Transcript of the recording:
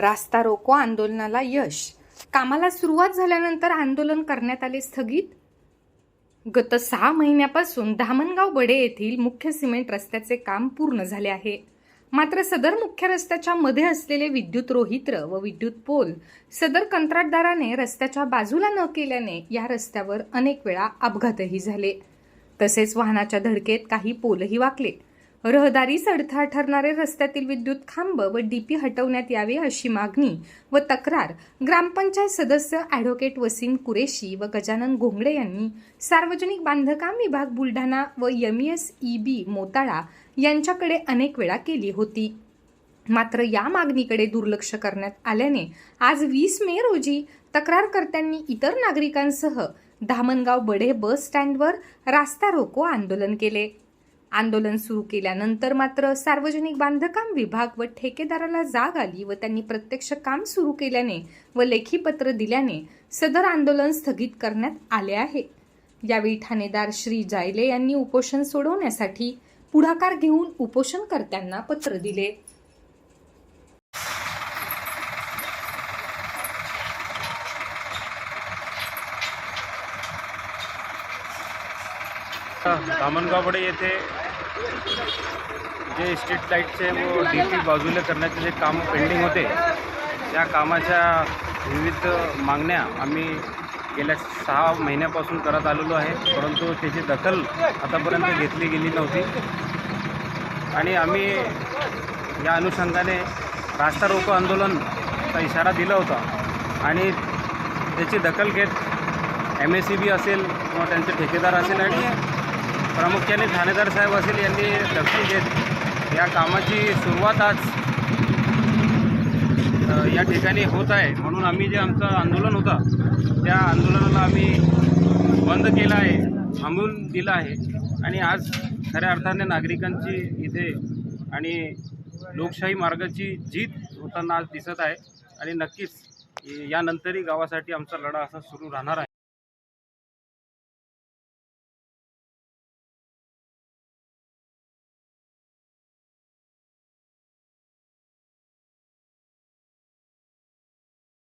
रास्ता रोको आंदोलनाला यश. कामाला सुरुवात झाल्यानंतर आंदोलन करण्यात आले स्थगित? गत सहा महिन्यापासून धामणगाव बडे येथील मुख्य सिमेंट रस्त्याचे काम पूर्ण झाले आहे. मात्र सदर मुख्य रस्त्याच्या मध्ये असलेले विद्युत रोहित्र व विद्युत पोल सदर कंत्राटदाराने रस्त्याच्या बाजूला न केल्याने या रस्त्यावर अनेक वेळा अपघातही झाले. तसेच वाहनाच्या धडकेत काही पोलही वाकले. रहदारीस अडथळा ठरणारे रस्त्यातील विद्युत खांब व डीपी हटवण्यात यावे अशी मागणी व तक्रार ग्रामपंचायत सदस्य ॲडव्होकेट वसीम कुरेशी व गजानन घोंगडे यांनी सार्वजनिक बांधकाम विभाग बुलढाणा व एमईएस ई बी मोताळा यांच्याकडे अनेक वेळा केली होती. मात्र या मागणीकडे दुर्लक्ष करण्यात आल्याने आज वीस मे रोजी तक्रारकर्त्यांनी इतर नागरिकांसह धामणगाव बढे बस स्टँडवर रास्ता रोको आंदोलन केले. आंदोलन सुरू केल्यानंतर मात्र सार्वजनिक बांधकाम विभाग व ठेकेदाराला जाग आली व त्यांनी प्रत्यक्ष काम सुरू केल्याने व लेखी पत्र दिल्याने सदर आंदोलन स्थगित करण्यात आले आहे. यावेळी ठाणेदार श्री जायले यांनी उपोषण सोडवण्यासाठी पुढाकार घेऊन उपोषणकर्त्यांना पत्र दिले. धामणगावडे येथे जे स्ट्रीट लाईटचे व डी पी बाजूला करण्याचे जे काम पेंडिंग होते त्या कामाच्या विविध मागण्या आम्ही गेल्या सहा महिन्यापासून करत आलेलो आहे परंतु त्याची दखल आतापर्यंत घेतली गेली नव्हती. आणि आम्ही या अनुषंगाने रास्ता रोको आंदोलनचा इशारा दिला होता. आणि त्याची दखल घेत एम एस सी बी असेल किंवा त्यांचे ठेकेदार असेल आणि प्रामुख्याने ठाणेदार साहेब असेल यांनी दखल घेत या कामाची सुरुवात आज या ठिकाणी होत आहे. म्हणून आम्ही जे आमचं आंदोलन होता त्या आंदोलनाला आम्ही बंद केलं आहे थांबून दिलं आहे. आणि आज खऱ्या अर्थाने नागरिकांची इथे आणि लोकशाही मार्गाची जीत होताना आज दिसत आहे. आणि नक्कीच यानंतरही गावासाठी आमचा लढा असा सुरू राहणार आहे.